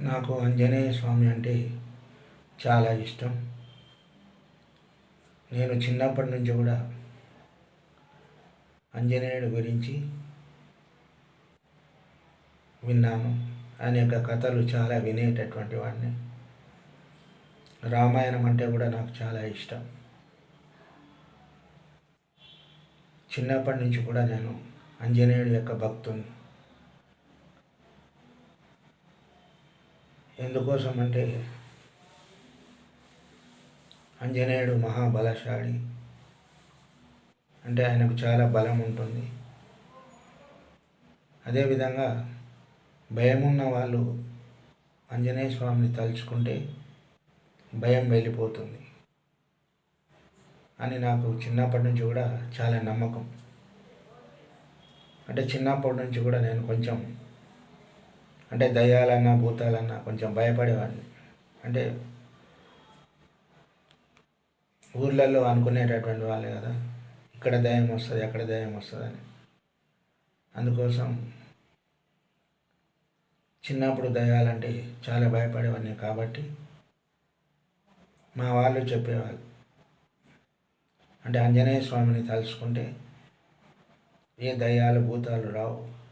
నాకు ఆంజనేయ స్వామి అంటే చాలా ఇష్టం. నేను చిన్నప్పటి నుంచి కూడా ఆంజనేయుడి గురించి విన్నాను. అనేక కథలు చాలా వినేటటువంటి వాడిని. రామాయణం అంటే కూడా నాకు చాలా ఇష్టం. చిన్నప్పటి నుంచి కూడా నేను ఆంజనేయుడి యొక్క భక్తుని ఎందుకోసం అంటే ఆంజనేయుడు మహాబలశాలి. అంటే ఆయనకు చాలా బలం ఉంటుంది. అదేవిధంగా భయం ఉన్న వాళ్ళు ఆంజనేయ స్వామిని తలుచుకుంటే భయం వెళ్ళిపోతుంది అని నాకు చిన్నప్పటి నుంచి కూడా చాలా నమ్మకం. అంటే చిన్నప్పటి నుంచి కూడా నేను కొంచెం అంటే దయ్యాలన్నా భూతాలన్నా కొంచెం భయపడేవాడిని. అంటే ఊర్లలో అనుకునేటటువంటి వాళ్ళు కదా ఇక్కడ దయం వస్తుంది అక్కడ దయం వస్తుంది అని అందుకోసం చిన్నప్పుడు దయ్యాలంటే చాలా భయపడేవాడిని కాబట్టి మా వాళ్ళు చెప్పేవాళ్ళు. అంటే ఆంజనేయ స్వామిని తలుచుకుంటే ఏ దయ్యాలు భూతాలు రావు.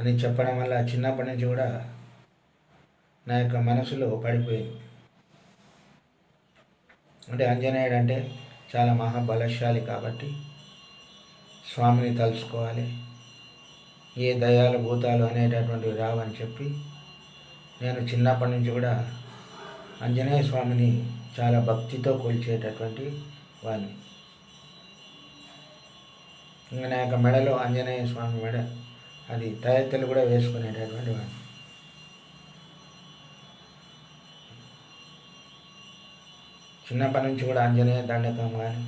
అని చెప్పడం వల్ల చిన్నప్పటి నుంచి కూడా నా యొక్క మనసులో పడిపోయింది. అంటే ఆంజనేయుడు అంటే చాలా మహాబలశాలి కాబట్టి స్వామిని తలుసుకోవాలి ఏ దయాలు భూతాలు అనేటటువంటివి రావని చెప్పి నేను చిన్నప్పటి నుంచి కూడా ఆంజనేయ స్వామిని చాలా భక్తితో కొలిచేటటువంటి వాడిని ఇంకా నా యొక్క మెడలో ఆంజనేయ స్వామి మెడ అది తయత్తలు కూడా వేసుకునేటటువంటి వాడు. చిన్నప్పటి నుంచి కూడా ఆంజనేయ దండకం కానీ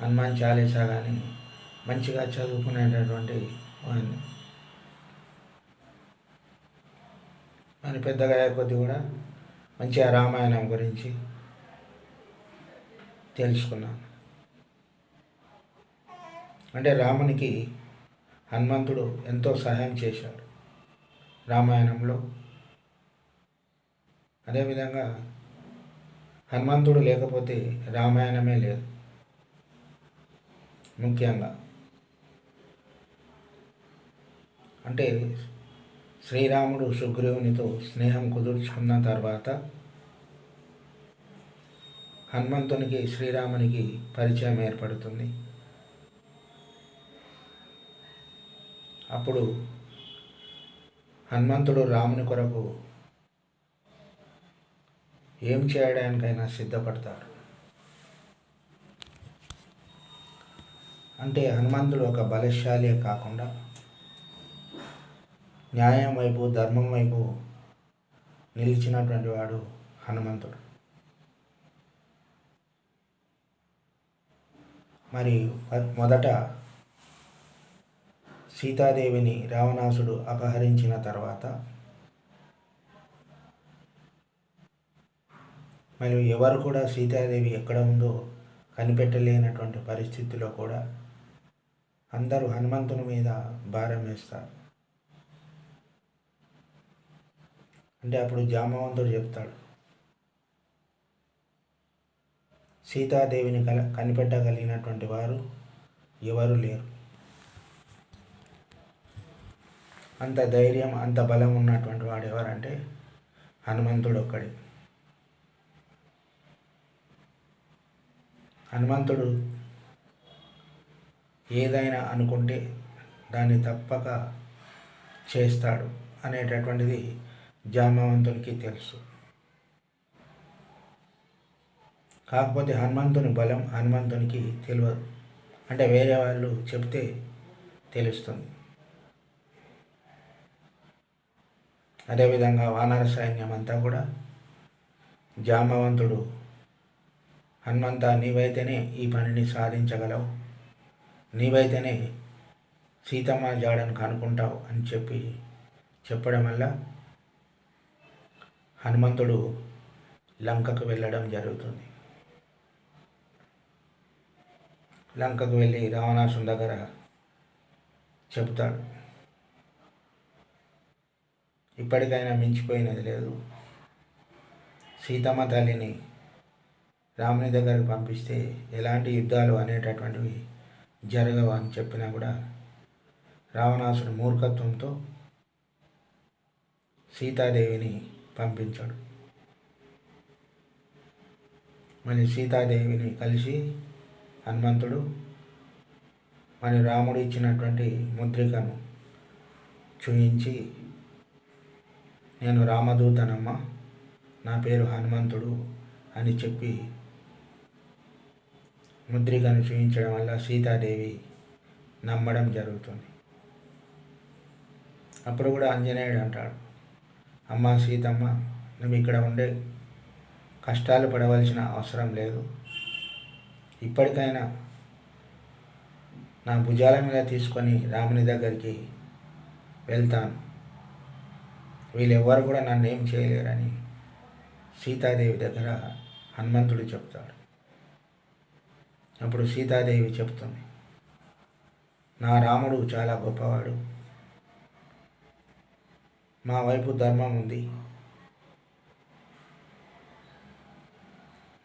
హనుమాన్ చాలీసా కానీ మంచిగా చదువుకునేటటువంటి వాడిని. మరి పెద్దగా అయ్యే కొద్ది కూడా మంచిగా రామాయణం గురించి తెలుసుకున్నాను అంటే రామునికి హనుమంతుడు ఎంతో సహాయం చేశాడు రామాయణంలో. అదేవిధంగా హనుమంతుడు లేకపోతే రామాయణమే లేదు. ముఖ్యంగా అంటే శ్రీరాముడు సుగ్రీవునితో స్నేహం కుదుర్చుకున్న తర్వాత హనుమంతునికి శ్రీరామునికి పరిచయం ఏర్పడుతుంది. అప్పుడు హనుమంతుడు రాముని కొరకు ఏం చేయడానికైనా సిద్ధపడతాడు. అంటే హనుమంతుడు ఒక బలశాలి కాకుండా న్యాయం వైపు ధర్మం వైపు నిలిచినటువంటి వాడు హనుమంతుడు. మరి మొదట సీతాదేవిని రావణాసుడు అపహరించిన తర్వాత మరియు ఎవరు కూడా సీతాదేవి ఎక్కడ ఉందో కనిపెట్టలేనటువంటి పరిస్థితిలో కూడా అందరూ హనుమంతుని మీద భారం వేస్తారు. అంటే అప్పుడు జామవంతుడు చెప్తాడు సీతాదేవిని కల కనిపెట్టగలిగినటువంటి వారు ఎవరు లేరు. అంత ధైర్యం అంత బలం ఉన్నటువంటి వాడు ఎవరంటే హనుమంతుడు ఒక్కడే హనుమంతుడు ఏదైనా అనుకుంటే దాన్ని తప్పక చేస్తాడు అనేటటువంటిది జామవంతునికి తెలుసు. కాకపోతే హనుమంతుని బలం హనుమంతునికి తెలియదు అంటే వేరే వాళ్ళు చెప్తే తెలుస్తుంది. అదేవిధంగా వానర సైన్యం అంతా కూడా జామవంతుడు. హనుమంత నీవైతేనే ఈ పనిని సాధించగలవు. నీవైతేనే సీతమ్మ జాడను కనుక్కుంటావు అని చెప్పి చెప్పడం వల్ల హనుమంతుడు లంకకు వెళ్ళడం జరుగుతుంది. లంకకు వెళ్ళి రావణాసుని దగ్గర చెబుతాడు. ఇప్పటికైనా మించిపోయినది లేదు. సీతమ్మ తల్లిని రాముని దగ్గరకు పంపిస్తే ఎలాంటి యుద్ధాలు అనేటటువంటివి జరగవు అని చెప్పినా కూడా రావణాసుడు మూర్ఖత్వంతో సీతాదేవిని పంపించాడు. మరి సీతాదేవిని కలిసి హనుమంతుడు మరి రాముడు ఇచ్చినటువంటి ముద్రికను చూయించి నేను రామదూతనమ్మ నా పేరు హనుమంతుడు అని చెప్పి ముద్రికను చూపించడం వల్ల సీతాదేవి నమ్మడం జరుగుతుంది. అప్పుడు కూడా ఆంజనేయుడు అంటాడు అమ్మ సీతమ్మ నువ్వు ఇక్కడ ఉండే కష్టాలు పడవలసిన అవసరం లేదు. ఇప్పటికైనా నా భుజాల మీద తీసుకొని రాముని దగ్గరికి వెళ్తాను. వీళ్ళెవ్వరు కూడా నన్ను ఏం చేయలేరని సీతాదేవి దగ్గర హనుమంతుడు చెప్తాడు. అప్పుడు సీతాదేవి చెప్తుంది నా రాముడు చాలా గొప్పవాడు. మా వైపు ధర్మం ఉంది.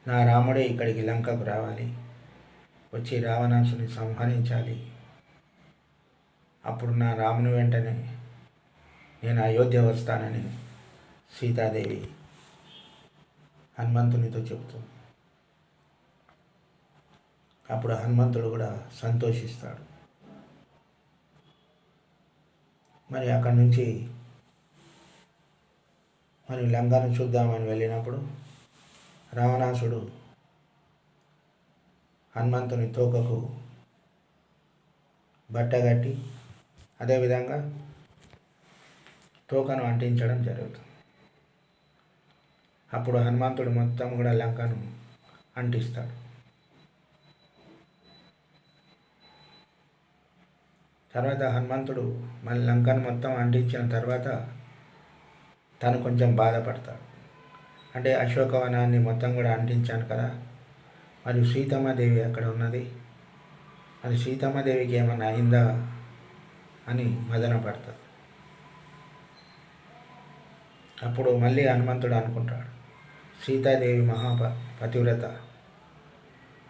నా రాముడే ఇక్కడికి లంకకు రావాలి. వచ్చి రావణాసుని సంహరించాలి. అప్పుడు నా రాముని వెంటనే నేను అయోధ్య వస్తానని సీతాదేవి హనుమంతునితో చెప్తుంది అప్పుడు హనుమంతుడు కూడా సంతోషిస్తాడు. మరి అక్కడి నుంచి మరి లంకను చూద్దామని వెళ్ళినప్పుడు రావణాసుడు హనుమంతుని తోకకు బట్టగట్టి అదేవిధంగా తోకను అంటించడం జరుగుతుంది. అప్పుడు హనుమంతుడు మొత్తం కూడా లంకను అంటిస్తాడు. తర్వాత హనుమంతుడు మళ్ళీ లంకను మొత్తం అంటించిన తర్వాత తను కొంచెం బాధపడతాడు. అంటే అశోకవనాన్ని మొత్తం కూడా అంటించాను కదా. మరియు సీతమ్మదేవి అక్కడ ఉన్నది? మరి సీతమ్మదేవికి ఏమన్నా అయిందా అని మదన పడతాడు అప్పుడు మళ్ళీ హనుమంతుడు అనుకుంటాడు సీతాదేవి మహాప పతివ్రత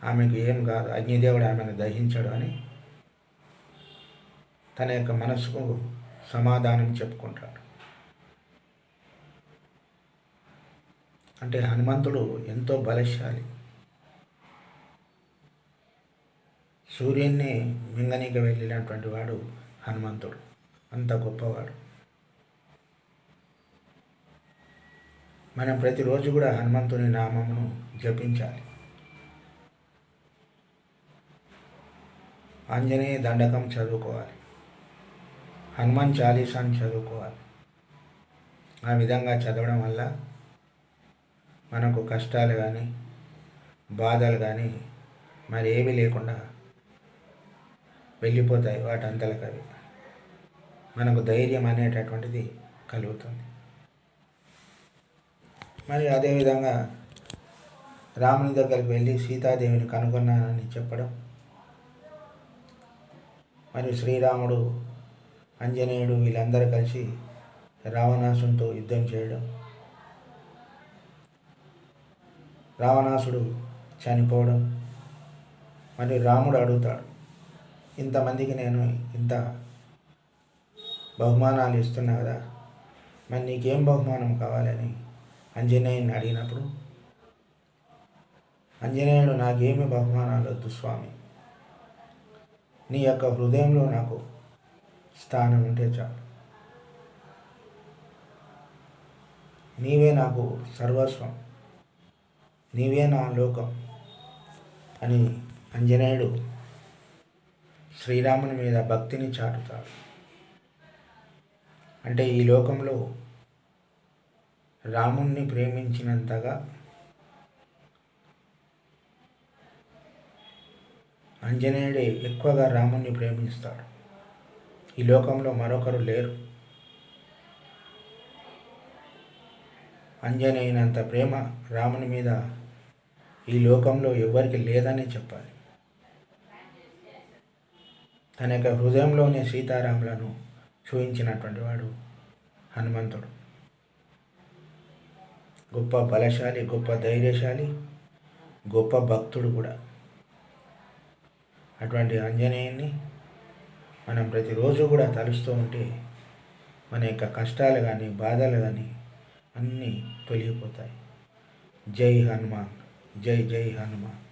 ఆమెకు ఏం కాదు అగ్నిదేవుడు ఆమెను దహించడు అని తన యొక్క మనసుకు సమాధానం చెప్పుకుంటాడు. అంటే హనుమంతుడు ఎంతో బలశాలి. సూర్యున్ని మింగనీకి వెళ్ళినటువంటి వాడు హనుమంతుడు అంత గొప్పవాడు. మనం ప్రతిరోజు కూడా హనుమంతుని నామమును జపించాలి. ఆంజనేయ దండకం చదువుకోవాలి. హనుమాన్ చాలీసాని చదువుకోవాలి. ఆ విధంగా చదవడం వల్ల మనకు కష్టాలు కానీ బాధలు కానీ మరి ఏమీ లేకుండా వెళ్ళిపోతాయి వాటంతలకు అంతలకవి మనకు ధైర్యం అనేటటువంటిది కలుగుతుంది. మరి అదేవిధంగా రాముని దగ్గరికి వెళ్ళి సీతాదేవిని కనుగొన్నానని చెప్పడం. మరియు శ్రీరాముడు ఆంజనేయుడు వీళ్ళందరూ కలిసి రావణాసునితో యుద్ధం చేయడం. రావణాసుడు చనిపోవడం. మరియు రాముడు అడుగుతాడు ఇంతమందికి నేను ఇంత బహుమానాలు ఇస్తున్నా కదా మరి నీకేం బహుమానం కావాలని ఆంజనేయుని అడిగినప్పుడు ఆంజనేయుడు నాకేమి బహుమానాలు వద్దు స్వామి. నీ యొక్క హృదయంలో నాకు స్థానం ఉంటే చాలు. నీవే నాకు సర్వస్వం. నీవే నా లోకం అని ఆంజనేయుడు శ్రీరాముని మీద భక్తిని చాటుతాడు. అంటే ఈ లోకంలో రాముణ్ణి ప్రేమించినంతగా ఆంజనేయుడే ఎక్కువగా రాముణ్ణి ప్రేమిస్తాడు. ఈ లోకంలో మరొకరు లేరు. అంజనేయునంత ప్రేమ రాముని మీద ఈ లోకంలో ఎవరికి లేదని చెప్పాలి. తన యొక్క హృదయంలోనే సీతారాములను చూపించినటువంటి వాడు హనుమంతుడు. గొప్ప బలశాలి గొప్ప ధైర్యశాలి గొప్ప భక్తుడు కూడా. అటువంటి ఆంజనేయుని మనం ప్రతిరోజు కూడా తలుస్తూ ఉంటే మన యొక్క కష్టాలు కానీ బాధలు కానీ అన్నీ తొలగిపోతాయి. జై హనుమాన్ జై జై హనుమాన్.